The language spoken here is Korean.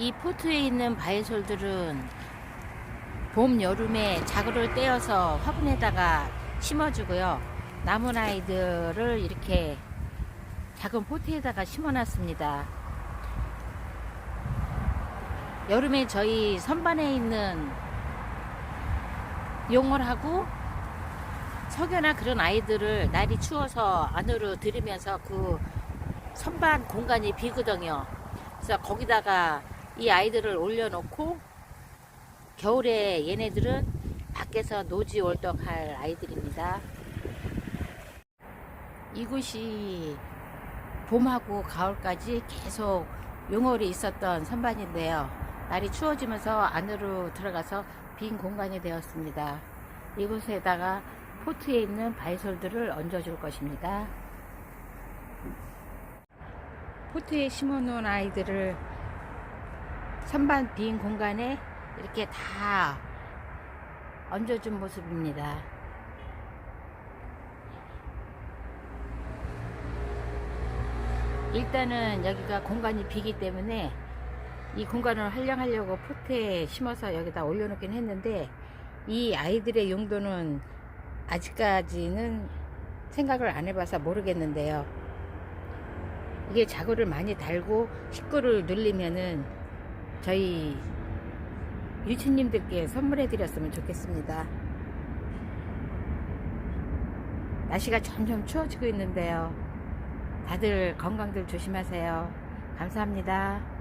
이 포트에 있는 바이솔들은 봄, 여름에 자구를 떼어서 화분에다가 심어주고요. 남은 아이들을 이렇게 작은 포트에다가 심어놨습니다. 여름에 저희 선반에 있는 용월하고 석연아 그런 아이들을 날이 추워서 안으로 들이면서 그 선반 공간이 비거든요. 그래서 거기다가 이 아이들을 올려놓고 겨울에 얘네들은 밖에서 노지 월덕할 아이들입니다. 이곳이 봄하고 가을까지 계속 용월이 있었던 선반인데요. 날이 추워지면서 안으로 들어가서 빈 공간이 되었습니다. 이곳에다가 포트에 있는 바이솔들을 얹어줄 것입니다. 포트에 심어놓은 아이들을 선반 빈 공간에 이렇게 다 얹어준 모습입니다. 일단은 여기가 공간이 비기 때문에 이 공간을 활용하려고 포트에 심어서 여기다 올려놓긴 했는데 이 아이들의 용도는 아직까지는 생각을 안 해봐서 모르겠는데요. 이게 자구를 많이 달고 식구를 늘리면은 저희 일주님들께 선물해 드렸으면 좋겠습니다. 날씨가 점점 추워지고 있는데요. 다들 건강들 조심하세요. 감사합니다.